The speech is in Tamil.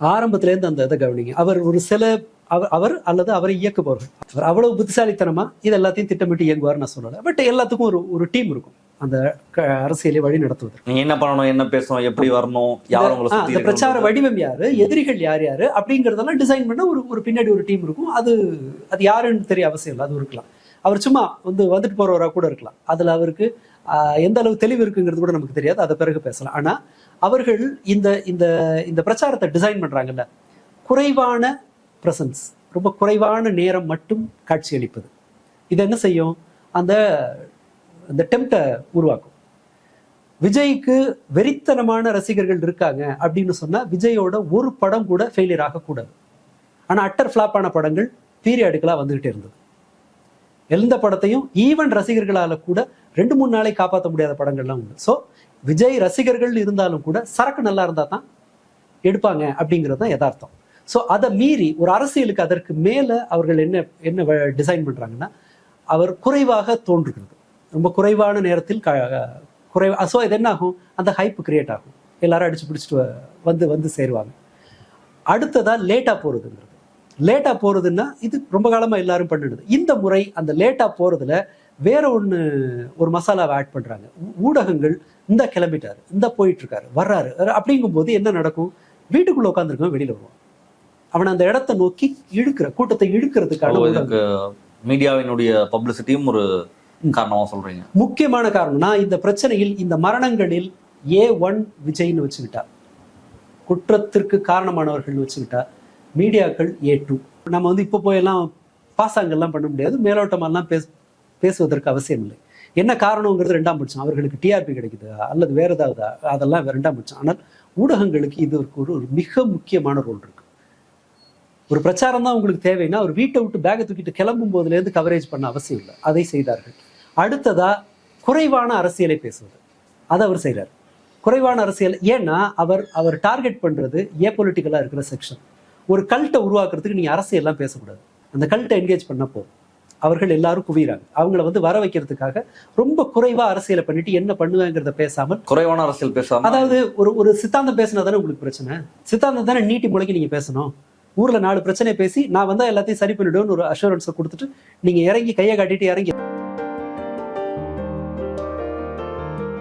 ஆரம்பத்துல இருந்து அந்த இதை கவனிங்க. அவர் ஒரு சில அவர் அவர் அல்லது அவரை இயக்குபவர்கள். அவர் அவ்வளவு புத்திசாலித்தனமா இது எல்லாத்தையும் திட்டமிட்டு இயங்குவார் நான் சொல்லலை. பட் எல்லாத்துக்கும் ஒரு ஒரு டீம் இருக்கும். அந்த அரசியலை வழி நடத்துவதற்கு. நீங்க என்ன பண்ணணும் என்ன பேசணும் எப்படி வரணும் யார் உங்களை அந்த பிரச்சார வடிவம் யாரு எதிரிகள் யார் யாரு அப்படிங்கறதெல்லாம் டிசைன் பண்ண ஒரு ஒரு பின்னாடி ஒரு டீம் இருக்கும். அது அது யாருன்னு தெரிய அவசியம் இல்லை. அது இருக்கலாம். அவர் சும்மா வந்து வந்துட்டு போறவரா கூட இருக்கலாம். அதுல அவருக்கு எந்த அளவு தெளிவு இருக்குங்கிறது கூட நமக்கு தெரியாது. அதை பிறகு பேசலாம். ஆனால் அவர்கள் இந்த இந்த இந்த பிரச்சாரத்தை டிசைன் பண்ணுறாங்கல்ல குறைவான பிரசன்ஸ் ரொம்ப குறைவான நேரம் மட்டும் காட்சியளிப்பது இது என்ன செய்யும்? அந்த அந்த டெம்ட்டை உருவாக்கும். விஜய்க்கு வெறித்தனமான ரசிகர்கள் இருக்காங்க அப்படின்னு சொன்னால் விஜயோட ஒரு படம் கூட ஃபெயிலியர் ஆகக்கூடாது. ஆனால் அட்டர் ஃப்ளாப்பான படங்கள் பீரியாடுகளா வந்துக்கிட்டே இருந்தது. எந்த படத்தையும் ஈவன் ரசிகர்களால் கூட ரெண்டு மூணு நாளை காப்பாற்ற முடியாத படங்கள்லாம் உண்டு. ஸோ விஜய் ரசிகர்கள் இருந்தாலும் கூட சரக்கு நல்லா இருந்தா தான் எடுப்பாங்க அப்படிங்கிறது தான் யதார்த்தம். ஸோ அதை மீறி ஒரு அரசியலுக்கு அதற்கு மேலே அவர்கள் என்ன என்ன டிசைன் பண்ணுறாங்கன்னா அவர் குறைவாக தோன்றுகிறது. ரொம்ப குறைவான நேரத்தில் க- குறை ஸோ இது என்ன ஆகும்? அந்த ஹைப் கிரியேட் ஆகும். எல்லாரும் அடிச்சு பிடிச்சிட்டு வந்து வந்து சேருவாங்க. அடுத்ததாக லேட்டாக போகிறதுங்கிறது லேட்டா போறதுன்னா இது ரொம்ப காலமா எல்லாரும் பண்ணிடுது. இந்த முறை அந்த லேட்டா போறதுல வேற ஒண்ணு ஒரு மசாலாவை ஆட் பண்றாங்க. ஊ- ஊடகங்கள் இந்த கிளம்பிட்டாரு இந்த போயிட்டு இருக்காரு வர்றாரு அப்படிங்கும்போது என்ன நடக்கும்? வீட்டுக்குள்ள உட்காந்துருக்கவன் வெளியில வருவான். அவன் அந்த இடத்தை நோக்கி இழுக்கிற கூட்டத்தை இழுக்கிறதுக்கான மீடியாவினுடைய பப்ளிசிட்டியும் ஒரு காரணமா சொல்றீங்க. முக்கியமான காரணம் நான் இந்த பிரச்சனையில் இந்த மரணங்களில் ஏ ஒன் விஜய்னு வச்சுக்கிட்டா. குற்றத்திற்கு காரணமானவர்கள் வச்சுக்கிட்டா மீடியாக்கள் ஏ டூ நம்ம வந்து இப்போ போயெல்லாம் பாசாங்கெல்லாம் பண்ண முடியாது. மேலோட்டமெல்லாம் பேச பேசுவதற்கு அவசியம் இல்லை. என்ன காரணங்கிறது ரெண்டாம் பட்சம். அவர்களுக்கு டிஆர்பி கிடைக்குதா? அல்லது வேற ஏதாவது? அதெல்லாம் ரெண்டாம் பட்சம். ஆனால் ஊடகங்களுக்கு இது ஒரு ஒரு மிக முக்கியமான ரோல் இருக்கு. ஒரு பிரச்சாரம் தான் உங்களுக்கு தேவைன்னா ஒரு வீட்டை விட்டு பேக்கை தூக்கிட்டு கிளம்பும் போதுலேருந்து கவரேஜ் பண்ண அவசியம் இல்லை. அதை செய்தார்கள். அடுத்ததா குறைவான அரசியலை பேசுவது. அதை அவர் செய்கிறார் குறைவான அரசியல் ஏன்னா அவர் அவர் டார்கெட் பண்றது ஏ பொலிட்டிக்கலாக இருக்கிற செக்ஷன் ஒரு கல்ட்டை உருவாக்குறதுக்கு நீங்க அரசியல்லாம் பேசக்கூடாது. அந்த கல்ட்டை என்கேஜ் பண்ண போதும் அவர்கள் எல்லாரும் குவிறாங்க அவங்கள வந்து வர வைக்கிறதுக்காக ரொம்ப குறைவா அரசியலை பண்ணிட்டு என்ன பண்ணுவேங்கிறத பேசாமல் குறைவான அரசியல் பேசாம அதாவது ஒரு ஒரு சித்தாந்தம் பேசினா தானே உங்களுக்கு பிரச்சனை? சித்தாந்தம் தானே நீட்டி முளைக்கி நீங்க பேசணும்? ஊர்ல நாலு பிரச்சனையை பேசி நான் வந்தா எல்லாத்தையும் சரி பண்ணிடுவேன்னு ஒரு அஷூரன்ஸை கொடுத்துட்டு நீங்க இறங்கி கையை காட்டிட்டு இறங்கி